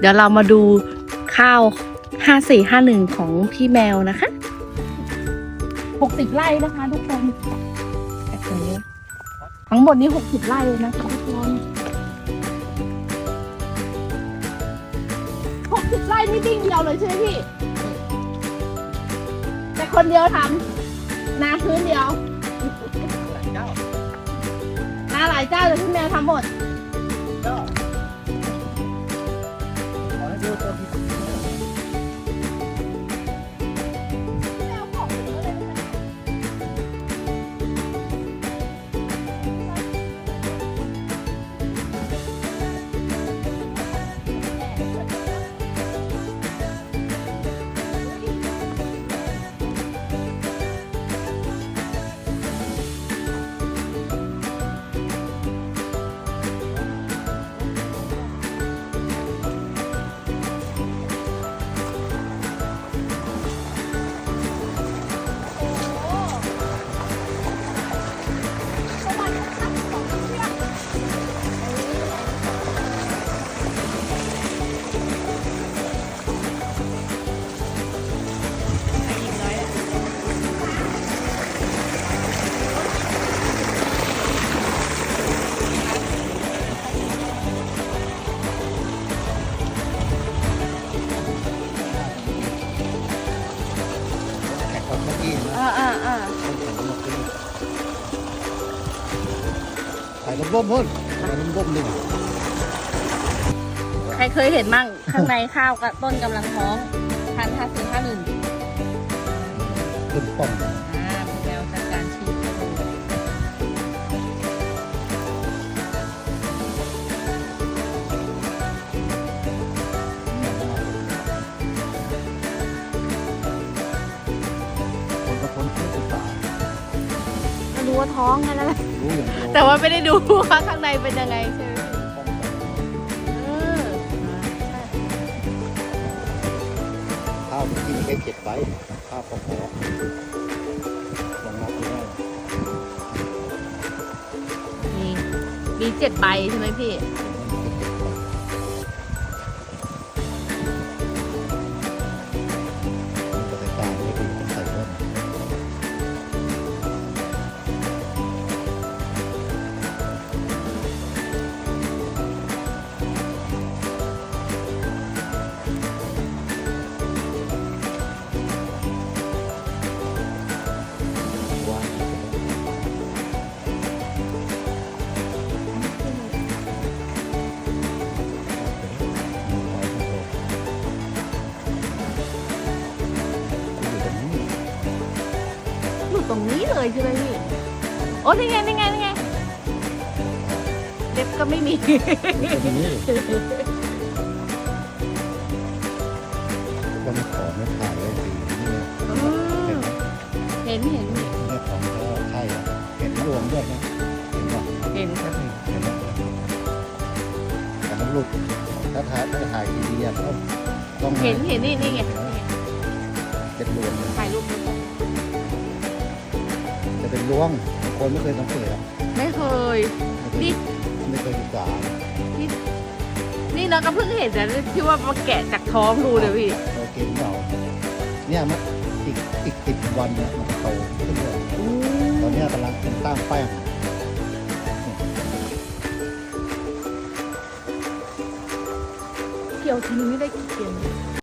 เดี๋ยวเรามาดูข้าวห้าสี่ห้าหนึ่งของพี่แมวนะคะหกสิบไร่นะคะทุกคนแบบนี้ทั้งหมดนี้หกสิบไร่เลยนะคะทุกคนหกสิบไร่นี่ดิ้งเดียวเลยใช่ไหมพี่ แต่คนเดียวทำนาพื้นเดียวนาหลายเจ้าแต่พี่แมวทำหมด แใส่ลมร่มพุ่นใส่ลมร่มหนึ่งใครเคยเห็นมั่ง ข้างในข้าวกับต้นกำลังท้องพันห้าสี่ห้าหนึ่ง ขึ้นป้อง ว่าท้องแค่นั้นแหละรู้อย่างเดียวแต่ว่าไม่ได้ดูว่าข้างในเป็นยังไงใช่ไหมเออข้าวเมื่อกี้นี่แค่เจ็ดใบข้าวพอพอลองนับดูได้มีมีเจ็ดใบใช่ไหมพี่ อยู่ตรงนี้เลยใช่ไหมพี่ โอ้นี่ไงนี่ไงนี่ไงเล็บก็ไม่มีก็ไม่ขอไม่ถ่ายเลยสีนี่อืมเห็นเห็นเนี่ยของเขาใช่อะเห็นรวมด้วยนะเห็นป่ะเห็นครับเห็นแล้วแต่มันลูกถ้าถ่ายถ้าถ่ายดีๆอะต้องต้องเห็นเห็นนี่นี่ไงเป็นรวมเลยถ่ายรูปแล้วกันจะ เป็นล้วงบางคนไม่เคยสังเกตอะไม่เคย นี่ ไม่เคยศึกษานี่เราก็เพิ่งเห็นนะที่ว่ามาแกะจากท้องดูเลยพี่เราเก่งเราเนี่ยมันอีกอีกสิบวันเนี่ยมันจะโตขึ้นเลยตอนเนี้ยกำลังเป็นตั้งแป้งเกี่ยวทีนี้ได้กี่เกม